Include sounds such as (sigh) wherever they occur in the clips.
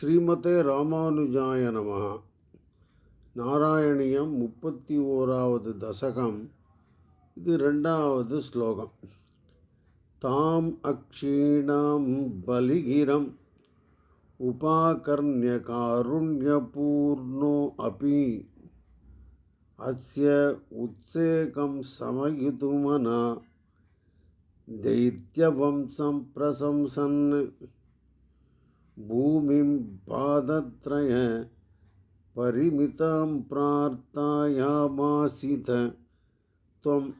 ஸ்ரீமதே ராமானுஜாய நமः நாராயணியம் முப்பத்தி ஓராவது தசகம் இது ரெண்டாவது ஸ்லோகம் தாம் அக்ஷீணாம் பலிகிரம் உபாகர்ணிய காருண்யபூர்ணோ அபி அஸ்ய உத்சேகம் சமயிதுமனா दैत्यवंशं प्रशंसन् भूमिं पादत्रय परिमितां प्रार्थयामासित। त्वं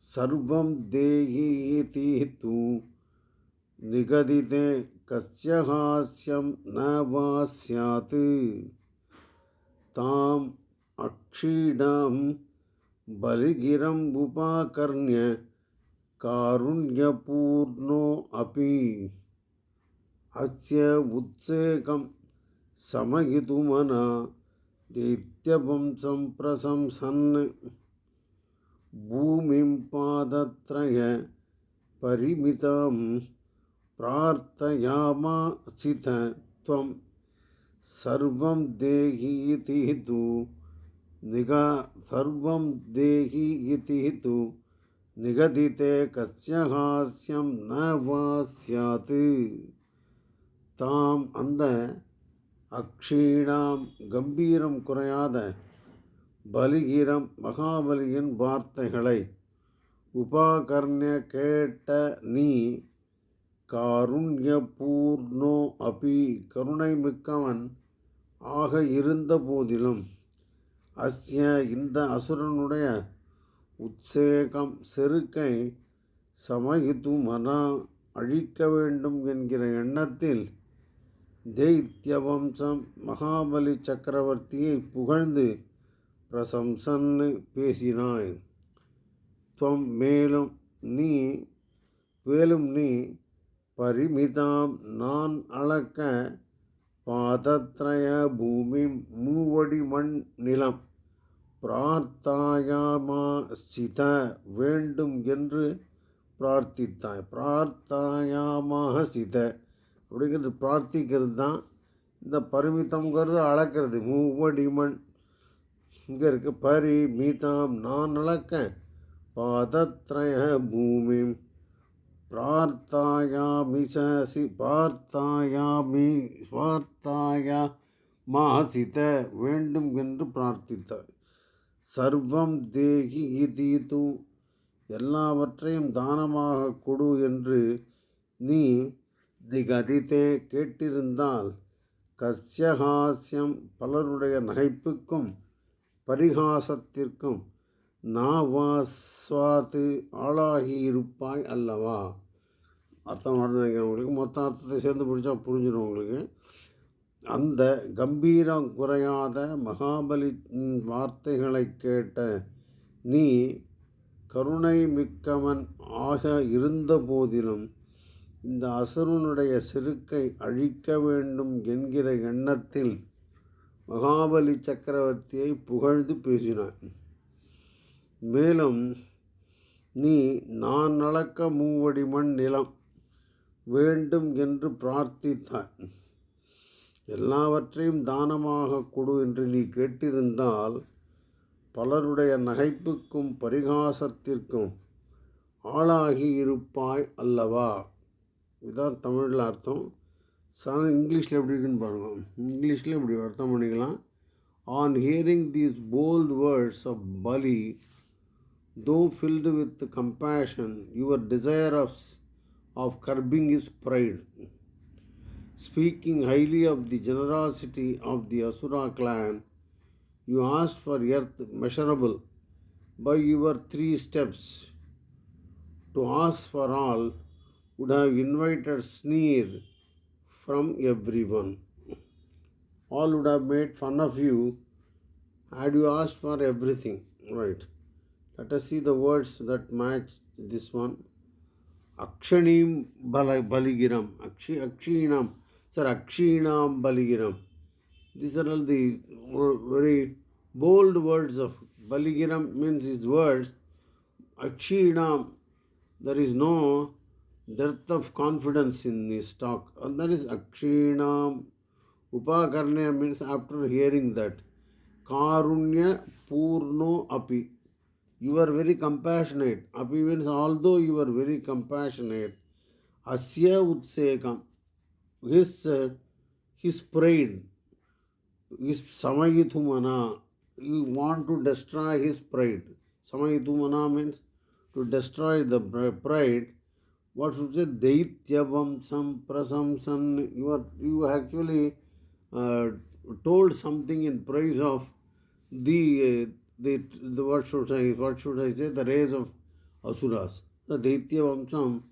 सर्वं देहि इति तु निगदिते कस्य हास्यं न वा स्यात्। ताम् अक्षीणां बलिगिरम् उपाकर्ण्य कारुण्यपूर्णो अपि। अस्य उत्सेकं समयितुमना दैत्यवंशं प्रशंसन् भूमिं पादत्रय परिमितं प्रार्थयामासिथ त्वं। सर्वं देहि इति तु निगा, सर्वं देहि इति तु निगदिते कस्य हास्यं न वा स्यात्। தாம் அந்த அக்ஷீணாம் கம்பீரம் குறையாத பலிகிரம் மகாபலியின் வார்த்தைகளை உபாகர்ணிய கேட்ட நீ காருண்யபூர்ணோ அபி கருணை மிக்கவன் ஆக இருந்த போதிலும் அஸ்ய இந்த அசுரனுடைய உத்சேகம் செருக்கை சமகித்து மன அழிக்க வேண்டும் என்கிற எண்ணத்தில் தைத்தியவம்சம் மகாபலி சக்கரவர்த்தியை புகழ்ந்து பிரசம்சன்னு பேசினாய். துவம் மேலும் நீ மேலும் நீ பரிமிதாம் நான் அளக்க பாதத்ரய பூமி மூவடி மண் நிலம் பிரார்த்தாயாமாசித வேண்டும் என்று பிரார்த்தித்தாய். பிரார்த்தாயாமாசித அப்படிங்கிறது பிரார்த்திக்கிறது தான் இந்த பரிமித்தம்ங்கிறது அளக்கிறது. மூவடிமன் இங்கே இருக்கு பரிமிதம் நான் அளக்கேன். பாதத்ரய பூமி பிரார்த்தாயாமிசி பார்த்தாயாமி பார்த்தாயா மாசித வேண்டும் என்று பிரார்த்தித்தார் சர்வம் தேகி இதி தூ எல்லாவற்றையும் தானமாக கொடு என்று நீ நிகதித்தே கேட்டிருந்தால் கஸ்யஹாஸ்யம் பலருடைய நகைப்புக்கும் பரிகாசத்திற்கும் நாவாஸ்வாத்து ஆளாகியிருப்பாய் அல்லவா? அர்த்தம் நினைக்கிறவங்களுக்கு மொத்த அர்த்தத்தை சேர்ந்து பிடிச்சா புரிஞ்சிடும் உங்களுக்கு. அந்த கம்பீரம் குறையாத மகாபலி வார்த்தைகளை கேட்ட நீ கருணை மிக்கவன் ஆக இருந்த போதிலும் இந்த அசுரனுடைய செருக்கை அழிக்க வேண்டும் என்கிற எண்ணத்தில் மகாபலி சக்கரவர்த்தியை புகழ்ந்து பேசினான். மேலும் நீ நான் அளக்க மூவடி மண் நிலம் வேண்டும் என்று பிரார்த்தித்தான் எல்லாவற்றையும் தானமாக கொடு என்று நீ கேட்டிருந்தால் பலருடைய நகைப்புக்கும் பரிகாசத்திற்கும் ஆளாகி இருப்பாய் அல்லவா? இதுதான் தமிழில் அர்த்தம் சா இங்கிலீஷில் எப்படி இருக்குன்னு பாருங்கள் இங்கிலீஷில் இப்படி அர்த்தம் பண்ணிக்கலாம் on hearing these bold words of பலி though filled with compassion your desire of of curbing is bright Speaking highly of the generosity of the Asura clan, you asked for earth measurable by your three steps. To ask for all would have invited sneer from everyone. All would have made fun of you had you asked for everything. Right. Let us see the words that match this one. Akshanim baligiram. Akshi, akshinam. Sir, Akshinam Baligiram. These are all the very bold words of Baligiram means his words. Akshinam, there is no dearth of confidence in his talk. And that is Akshinam Upakarnya means after hearing that. Karunya Purno Api. You are very compassionate. Api although you are very compassionate. Asya Utsekam. His, uh, his pride. His Samayitumana. You want to destroy his pride. Samayitumana means to destroy the pride. What should say? Daityavam prasamsan. You are you actually uh, told something in praise of the, uh, the, the what should I what should I say the race of asuras the Daitya Vamsam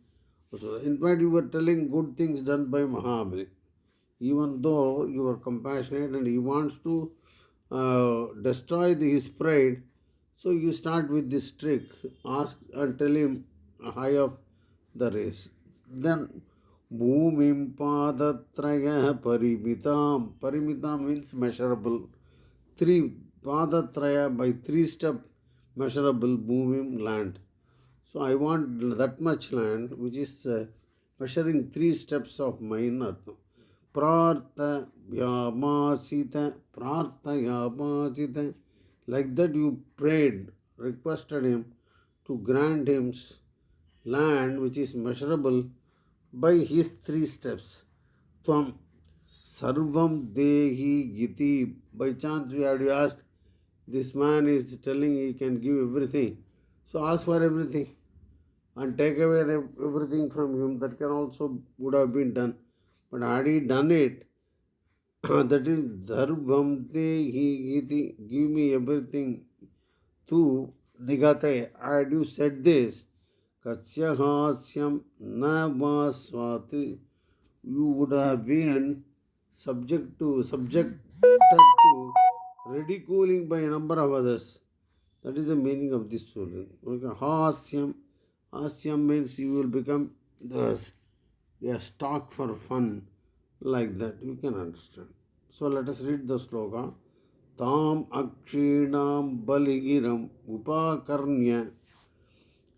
in fact you were telling good things done by Mahabali even though you are compassionate and he wants to uh, destroy the, his pride so you start with this trick ask and tell him high of the race. Then Bhumim Padatraya Parimitam. Parimitam means measurable. Three Padatraya by three step measurable Bhumim land. So I want that much land which is uh, measuring three steps of mine. Artha. ಪ್ರಾರ್ಥಯಾಮಾಸಿತ ಪ್ರಾರ್ಥಯಾಮಾಸಿತ Like that you prayed, requested him to grant him land which is measurable by his three steps. Tvam Sarvam Dehi Giti. By chance we had asked, this man is telling he can give everything. So ask for everything and take away everything from him. That can also would have been done. But had he done it, (coughs) that is Dharvam Dehi Giti. Give me everything to Nigate. Had you said this, कस्य न बास्वात you would have been subject to subject to ridiculing by number of others that is the meaning of this story okay हास्यम हास्यम means you will become the stock for fun like that you can understand so let us read the shloka ताम अक्षीणाम बलिगिरम उपाकर्ण्य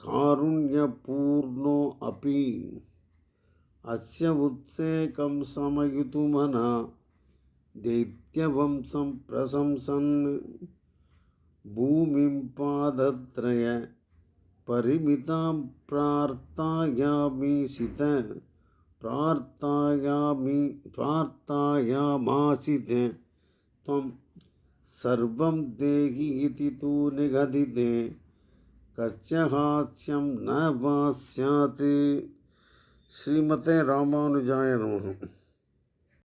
कारुण्यपूर्णो अपि। अस्य उत्सेकं समयितुमना। दैत्यवंशं प्रशंसन्। भूमिं पादत्रय। परिमितां प्रार्थायामीसित प्रार्थायामि प्रार्थायामासित। त्वं सर्वं देहि इति तु निगदिते। कस्य हास्यं न वा स्यात् श्रीमते रामानुजाय नमः